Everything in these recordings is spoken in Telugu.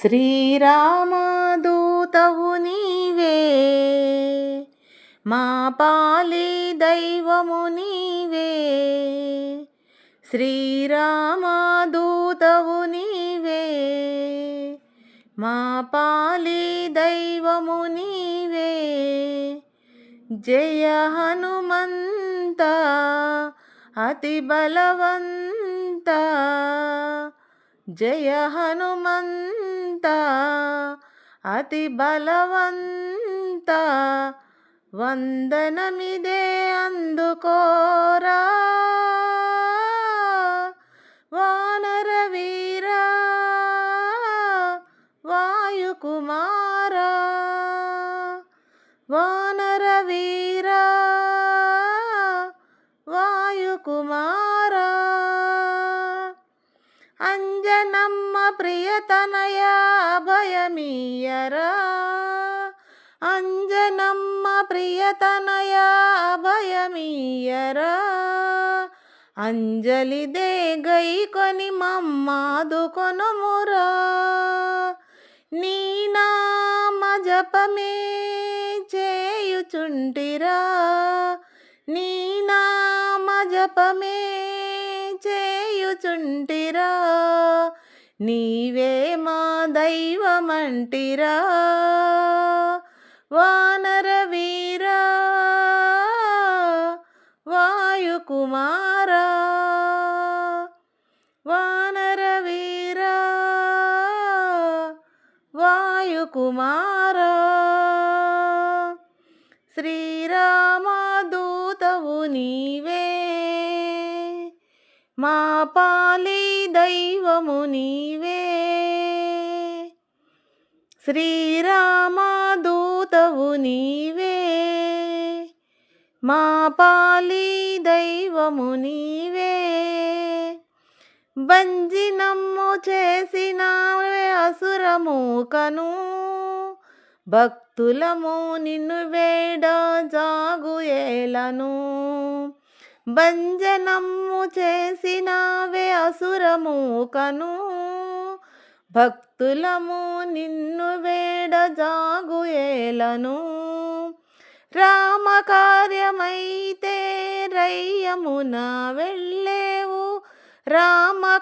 శ్రీరామదూతవు నీవే. మా పాలి దైవము నీవే. శ్రీరామదూతవు నీవే. మా పాలి దైవము నీవే. జయ హనుమంత అతి బలవంత. జయ హనుమంత అతి బలవంత వందనమిదే అందుకోరా. ప్రియతనయ అభయమీయరా అంజనమ్మ ప్రియతనయ అభయమీయరా అంజలి దే గై కొని మమ్మాదు కొనుమురా. నీ నామ జపమే చేయుచుంటిరా. నీ నామ జపమే చేయుచుంటిరా. నీవే మా దైవమంటిరా వానర వీరా వాయుకుమారా వానర వీరా వాయుకుమారా శ్రీరామ దూతవు నీవే మా పాలి దైవము నీవే. శ్రీరామదూతవు నీవే. మా పాలి దైవము నీవే. బంజినమ్ము చేసినావే అసురమూకను భక్తులము నిన్ను వేడ జాగుయేలను ఏలను. భంజనమ్ము చేసినావే అసురమూకను భక్తులము నిన్ను వేడ జాగుయేలను ఏలను. రామకార్యమైతే రయ్యమున వెళ్ళేవు. రామకార్యమైతే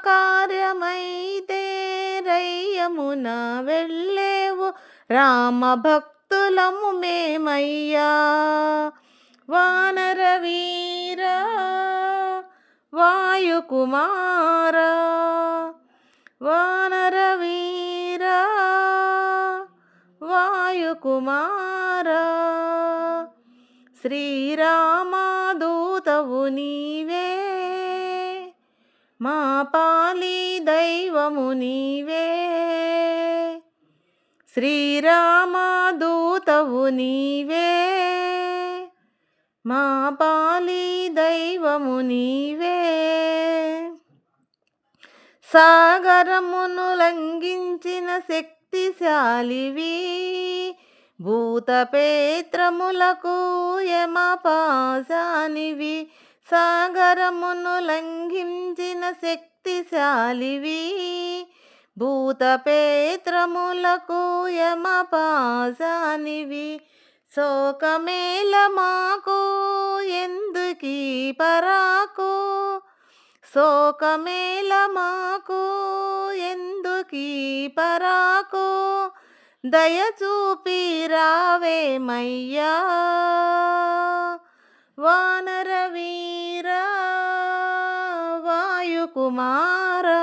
రయ్యమున వెళ్ళేవు. రామ భక్తులము మేమయ్యా. వానరవీరా వాయుకుమారా వానరవీరా వాయుకుమారా. శ్రీరామాదూతవు నీవే మా పాలి దైవము నీవే. శ్రీరామాదూతవు నీవే మా పాలి దైవము నీవే. సాగరమును లంఘించిన శక్తిశాలివి భూతపేత్రములకు యమపాశానివి. సాగరమును లంఘించిన శక్తిశాలివి భూతపేత్రములకు యమపాశానివి. శోకమేల మాకు ఎందుకీ పరాకు? శోకమేల మాకు ఎందుకీ పరాకు? దయచూపి రావేమయ్యా వానర వీరా వాయుకుమారా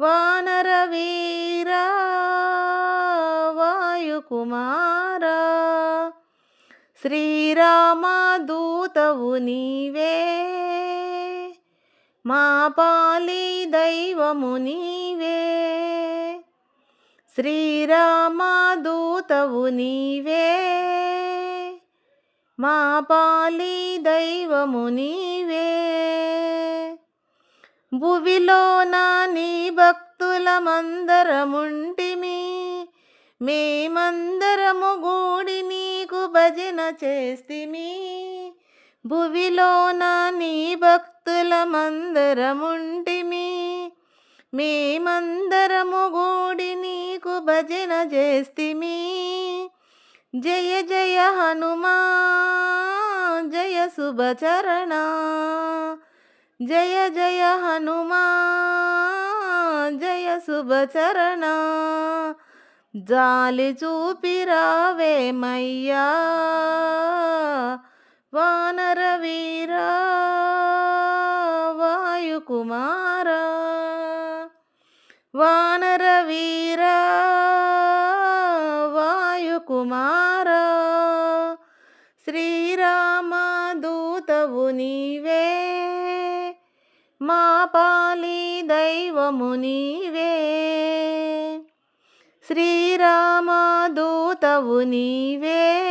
వానర వీరా వాయుకుమారా శ్రీరామదూతవు నీవే. మా పాలి దైవము నీవే. శ్రీరామదూతవు నీవే. మా పాలి దైవము నీవే. భువిలోన నీ భక్తులమందరముంటి మేమందరము గూడి నీకు భజన చేస్తిమి. భువిలోన నీ భక్తులమందరముంటిమి. మేమందరము గూడి నీకు భజన చేస్తిమి. జయ జయ హనుమా జయ శుభచరణ జయ జయ హనుమా జయ శుభచరణ జాలి చూపిరావేమయ్యా వానర వీరా వాయుకుమారా వానర వీరా వాయుకుమారా శ్రీరామ దూతవు నీవే మా పాలి దైవము నీవే. శ్రీరామ దూతవు నీవే.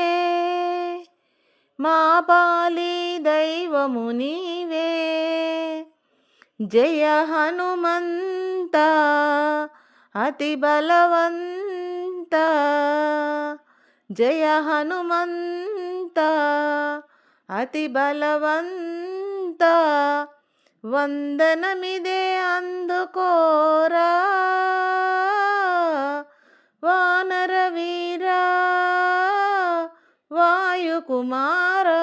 మా పాలి దైవము నీవే. జయ హనుమంత అతి బలవంత. జయ హనుమంత అతి బలవంత. వందనమిదే అందుకోరా. వానరవీరా వాయుకుమారా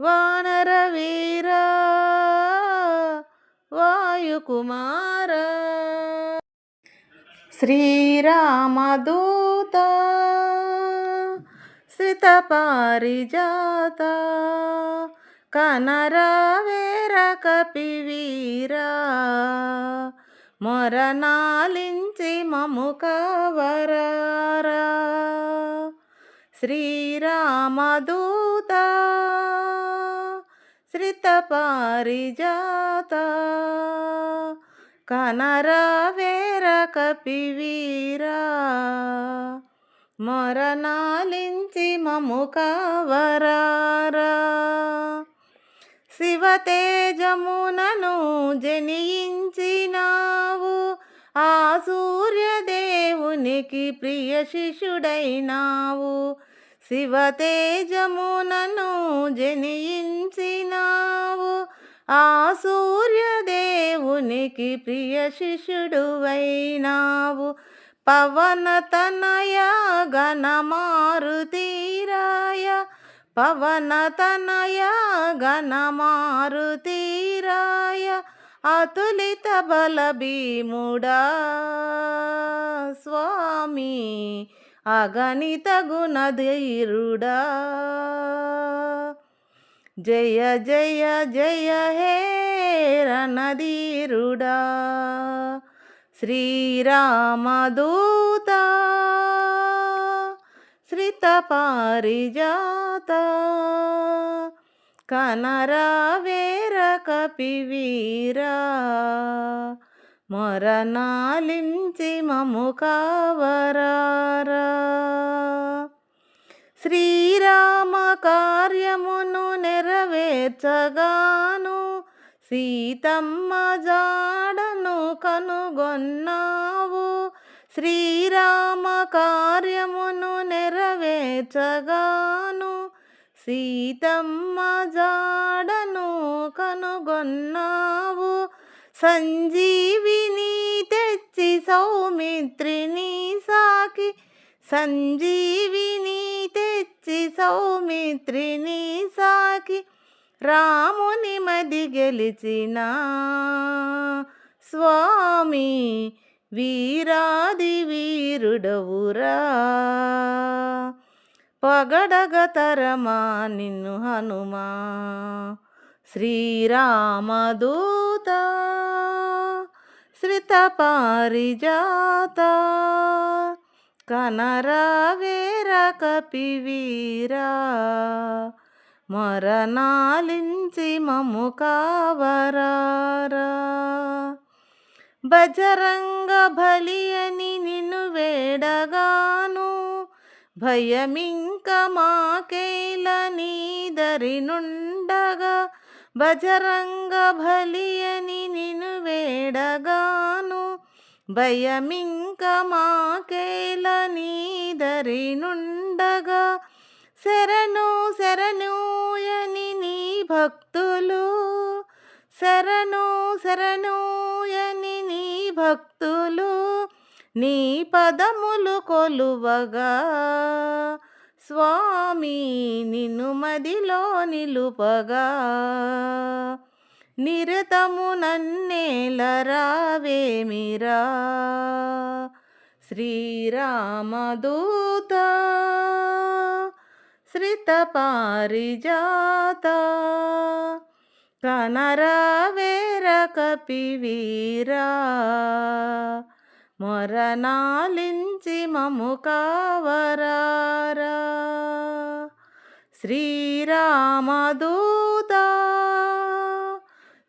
వానర వీరా శ్రీరామదూత శ్రితపారిజాత పారిజాత కనరావేర కపివీరా మొరనాలించి మము కవరారా. శ్రీరామదూత శ్రిత పారిజాత కనరావేర కపివీరా. మొరనాలించి మము కవరారా. శివతేజమునను జనించినావు. ఆ సూర్యదేవునికి ప్రియ శిష్యుడైనావు. శివతేజమునను జనించినావు. ఆ సూర్యదేవునికి ప్రియ శిష్యుడువైనావు. పవన తనయ గణమారుతీరాయ పవన గణమారుతీరాయ అతులిత బల భీముడా స్వామి అగణిత గుణధీరుడా. జయ జయ జయ హే రణధీరుడా. శ్రీరామదూత శ్రిత పారిజాత కనరావేర కపివీరా మరణాలించి మము కావరారా. శ్రీరామ కార్యమును నెరవేర్చగాను సీతమ్మ జాడను కనుగొన్నావు. శ్రీరామ కార్యమును నెరవేర్చగాను సీతమ్మ జాడను కనుగొన్నావు. సంజీవిని తెచ్చి సౌమిత్రిని సాకి సంజీవిని తెచ్చి సౌమిత్రిని సాకి రాముని మది గెలిచిన. స్వామి వీరాది వీరుడవురా. పగడగ తరమా నిన్ను హనుమా. శ్రీరామదూత శ్రిత పారిజాత కనరావేర కపివీరా మరణాలించి మము కావరారా. బజరంగ బలి అని నిన్ను వేడగాను. భయమింక మాకేల నీదరి నుండగా. బజరంగ బలి అని నిన్ను వేడగాను. భయమింక మాకేల నీదరి నుండగా. శరణు శరణుయని నీ భక్తులు శరణు శరణు అని నీ భక్తులు నీ పదములు కొలువగా. స్వామి నిన్ను మదిలో నిలుపగా. నిరతము నన్నేలరావేమిరా శ్రీరామదూత శ్రిత పారిజాత కనరావేర కపివీరా మొరనాలించి మము కావరారా. శ్రీరామదూత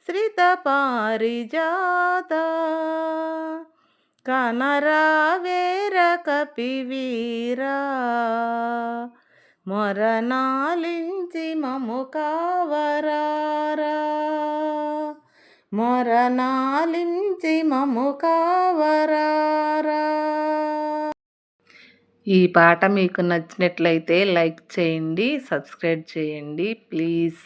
శ్రిత పారిజాత కనరావేర కపివీరా మొరనాలించి మము కావరారా. మొరనాలించి మము కావరారా. ఈ పాట మీకు నచ్చినట్లయితే లైక్ చేయండి సబ్స్క్రైబ్ చేయండి ప్లీజ్.